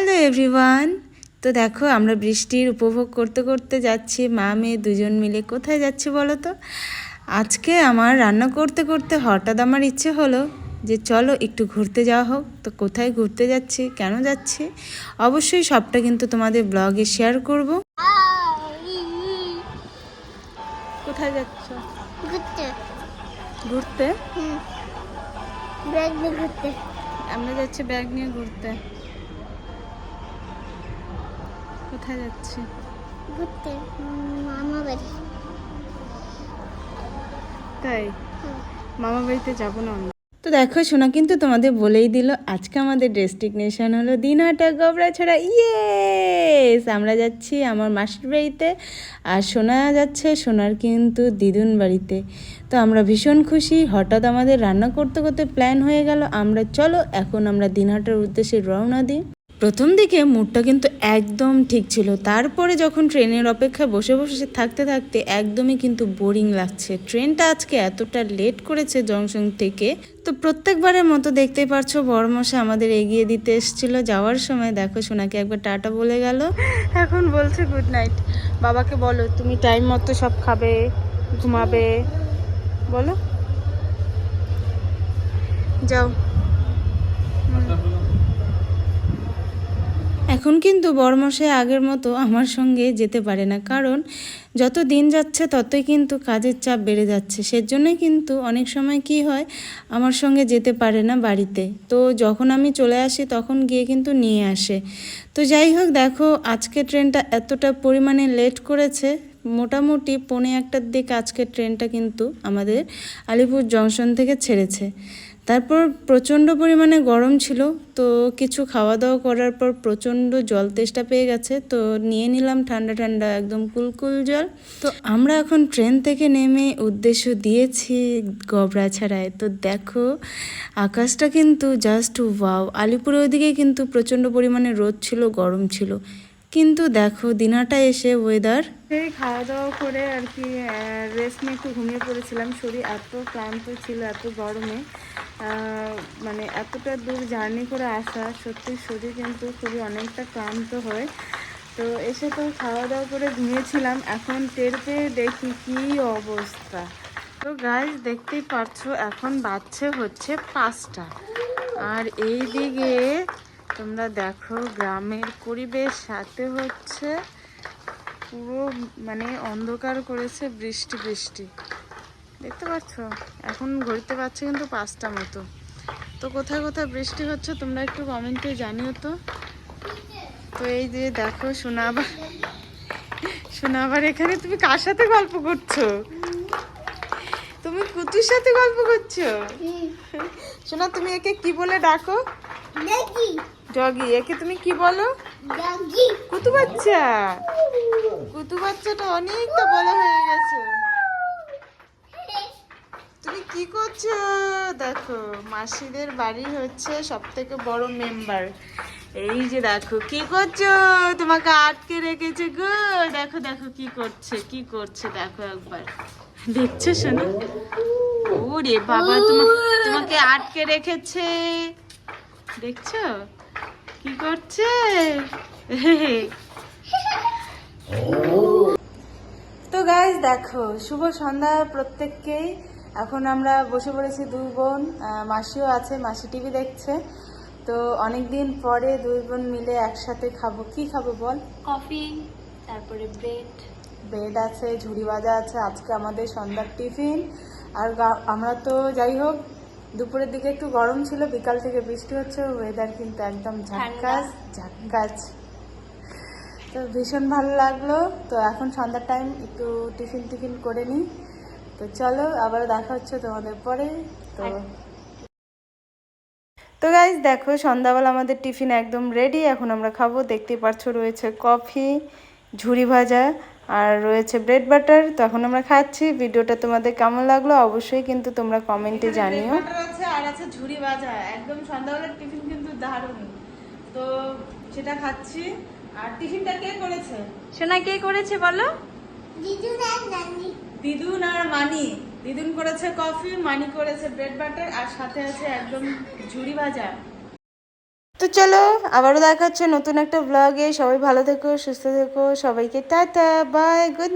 Hello everyone. তো দেখো আমরা বৃষ্টির উপভোগ করতে করতে যাচ্ছি। মা মেয়ে দুজন মিলে কোথায় যাচ্ছি বলো তো? আজকে আমার রান্না করতে করতে হঠাৎ আমার ইচ্ছে হলো যে চলো একটু ঘুরতে যাওয়া হোক। তো কোথায় ঘুরতে যাচ্ছি কেন যাচ্ছি অবশ্যই সবটা কিন্তু তোমাদের ব্লগে শেয়ার করব। কোথায় যাচ্ছ? ঘুরতে। ঘুরতে? ব্যাগ নিয়ে ঘুরতে। আমরা যাচ্ছি ব্যাগ নিয়ে ঘুরতে। কোথায় যাচ্ছি? ঘুরতে মামা বাড়ি। তাই? মামা বাড়িতে যাব না আমরা তো দেখো সোনা কিন্তু তোমাদের বলেই দিল আজকে আমাদের ডেস্টিনেশন হলো দিনহাটা গবরা ছড়া। ইয়েস আমরা যাচ্ছি আমার মাসির বাড়িতে আর সোনা যাচ্ছে সোনার কিন্তু দিদুন বাড়িতে। তো আমরা ভীষণ খুশি হঠাৎ আমাদের রান্না করতে করতে প্ল্যান হয়ে গেল। আমরা চলো এখন আমরা দিনহাটার উদ্দেশ্যে রওনা দিই। প্রথম দিকে মুডটা কিন্তু একদম ঠিক ছিল। তারপরে যখন ট্রেনের অপেক্ষায় বসে বসে থাকতে থাকতে একদমই কিন্তু বোরিং লাগছে। ট্রেনটা আজকে এতটা লেট করেছে জংশন থেকে, তো প্রত্যেকবারের মতো দেখতেই পারছ বড়মশা আমাদের এগিয়ে দিতে এসেছিল। যাওয়ার সময় দেখো সোনাকে একবার টাটা বলে গেল। এখন বলছে গুড নাইট বাবাকে বলো, তুমি টাইম মতো সব খাবে, ঘুমাবে? বলো। যাও। এখন কিন্তু বড়মশাই আগের মতো আমার সঙ্গে যেতে পারে না। কারণ যত দিন যাচ্ছে, ততই কিন্তু কাজের চাপ বেড়ে যাচ্ছে। সেজন্যই কিন্তু অনেক সময় কি হয়, আমার সঙ্গে যেতে পারে না বাড়িতে। তো যখন আমি চলে আসি, তখন গিয়ে কিন্তু নিয়ে আসে। তো যাই হোক, দেখো আজকে ট্রেনটা এতটা পরিমাণে লেট করেছে। মোটামুটি পৌনে একটার দিকে আজকে ট্রেনটা কিন্তু আমাদের আলিপুর জংশন থেকে ছেড়েছে। তারপর প্রচণ্ড পরিমাণে গরম ছিল, তো কিছু খাওয়া দাওয়া করার পর প্রচণ্ড জল তেষ্টা পেয়ে গেছে, তো নিয়ে নিলাম ঠান্ডা ঠান্ডা একদম কুলকুল জল। তো আমরা এখন ট্রেন থেকে নেমে উদ্দেশ্য দিয়েছি গবরাছাড়ায় তো দেখো, আকাশটা কিন্তু জাস্ট ওয়াও আলিপুরের ওইদিকে কিন্তু প্রচণ্ড পরিমাণে রোদ ছিল, গরম ছিল। কিন্তু দেখো, দিনাটা এসে ওয়েদার সেই খাওয়া দাওয়া করে আর কি রেস্ট নিয়ে একটু ঘুমিয়ে পড়েছিলাম। শরীর এত ক্লান্ত ছিল, এত গরমে। মানে এতটা দূর জার্নি করে আসা, সত্যি শরীর কিন্তু খুবই অনেকটা ক্লান্ত হয়। তো এসে তো খাওয়া দাওয়া করে ঘুমিয়েছিলাম, এখন টের পেয়ে দেখি কি অবস্থা। তো গাছ দেখতেই পারছ, এখন বাচ্চা হচ্ছে পাঁচটা। আর এই দিকে তোমরা দেখো গ্রামের পরিবেশ সাথে হচ্ছে পুরো মানে অন্ধকার করেছে বৃষ্টি বৃষ্টি। দেখতে পাচ্ছ? এখন ঘুরতে পারছে কিন্তু পাঁচটা মতো। তো কোথায় কোথায় বৃষ্টি হচ্ছে তোমরা একটু কমেন্টে জানিও তো। তো এই যে দেখো আবার শোনা এখানে তুমি কার সাথে গল্প করছ? তুমি কুতুর সাথে গল্প করছ? শোনা তুমি একে কি বলে ডাকো? ডগি ডগি একে তুমি কি বলো? কুতু বাচ্চা। কুতু বাচ্চাটা অনেকটা বড় হয়ে গেছে। তুমি কি করছ? দেখো মাসিদের বাড়ি হচ্ছে সব থেকে বড় মেম্বার এই যে দেখো কি করছ? তোমাকে আটকে রেখেছে গো দেখো দেখো কি করছে কি করছে দেখো একবার। দেখছ শোনো ওরে বাবা তোমা- তোমাকে আটকে রেখেছে। দেখছ? কি করছে? তো গাইজ দেখো শুভ সন্ধ্যা প্রত্যেককেই এখন আমরা বসে পড়েছি দুই বোন মাসিও আছে মাসি টিভি দেখছে। তো অনেক দিন পরে দুই বোন মিলে একসাথে খাব। কি খাব বল? কফি তারপরে ব্রেড। ব্রেড আছে ঝুড়ি ভাজা আছে আজকে আমাদের সন্ধ্যার টিফিন। আর আমরা তো যাই হোক দুপুরের দিকে একটু গরম ছিল বিকাল থেকে বৃষ্টি হচ্ছে ওয়েদার কিন্তু একদম ঝাক্কাস ঝাক্কাস। তো ভীষণ ভালো লাগল। তো এখন সন্ধ্যার টাইম একটু টিফিন টিফিন করে নিই। তো চলো আবার দেখা হচ্ছে তোমাদের পরে। তো তো গাইজ দেখো সন্ধ্যাবেলা আমাদের টিফিন একদম রেডি এখন আমরা খাব দেখতেই পারছ রয়েছে কফি ঝুরি ভাজা। আর রয়েছে ব্রেড বাটার তো এখন আমরা খাচ্ছি। ভিডিওটা তোমাদের কেমন লাগল অবশ্যই কিন্তু তোমরা কমেন্টে জানিও। আছে আর আছে ঝুরি ভাজা। একদম সন্ধ্যাবেলার টিফিন কিন্তু দারুণ। তো সেটা খাচ্ছি। আর টিফিনটা কে করেছে? সোনা কে করেছে বলো? দিদু না নানি। দিদুন আর মানি। দিদুন করেছে কফি মানি করেছে ব্রেড বাটার আর সাথে আছে একদম ঝুরি ভাজা। তো চলো, আবারও দেখাচ্ছে নতুন একটা ব্লগে সবাই ভালো থেকো, সুস্থ থেকো। সবাইকে টাটা বাই গুড